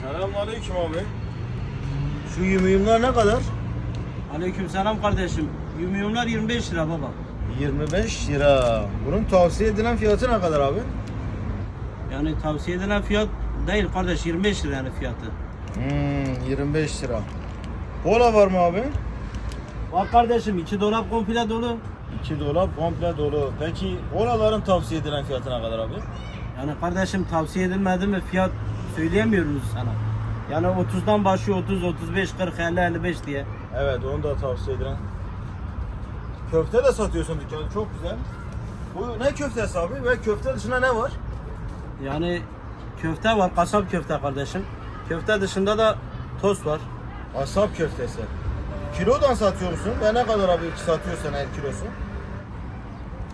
Selamünaleyküm abi. Şu yumyumlar ne kadar? Aleykümselam kardeşim. Yumyumlar 25 lira baba. 25 lira. Bunun tavsiye edilen fiyatı ne kadar abi? Yani tavsiye edilen fiyat değil kardeş 25 lira yani fiyatı. Hmm, 25 lira. Kola var mı abi? Bak kardeşim içi dolap komple dolu. 2 dolap komple dolu. Peki kolaların tavsiye edilen fiyatı ne kadar abi? Yani kardeşim tavsiye edilmedi mi fiyat söyleyemiyoruz sana. Yani 30'dan başlıyor 30, 35, 40, 50, 55 diye. Evet onu da tavsiye edilen. Köfte de satıyorsun dükkanda çok güzel. Bu ne köftesi abi ve köfte dışında ne var? Yani köfte var, kasap köfte kardeşim. Köfte dışında da tost var. Asap köftesi. Kilodan satıyor musun? Ve ne kadar abi satıyorsan her kilosu?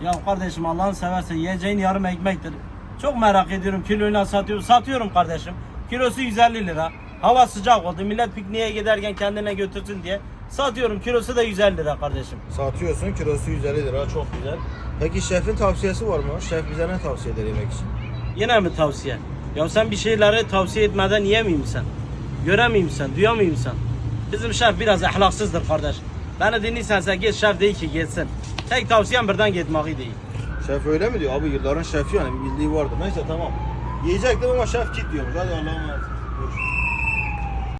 Ya kardeşim Allah'ını seversen yiyeceğin yarım ekmektir. Çok merak ediyorum kiloyla satıyorum. Satıyorum kardeşim. Kilosu 150 lira. Hava sıcak oldu. Millet pikniğe giderken kendine götürsün diye. Satıyorum. Kilosu da 150 lira kardeşim. Satıyorsun kilosu 150 lira çok güzel. Peki şefin tavsiyesi var mı? Şef bize ne tavsiye eder yemek için? Yine mi tavsiye? Ya sen bir şeyleri tavsiye etmeden yemeyeyim sen. Göremeyeyim sen, duyamayayım sen. Bizim şef biraz ahlaksızdır kardeş. Beni dinliysen sen git şef değil ki gitsin. Tek tavsiyem birden gitmeyi değil. Şef öyle mi diyor? Abi yılların şefi yani bildiği vardır. Neyse tamam. Yiyecektim ama şef git diyormuş. Hadi Allah'a emanet.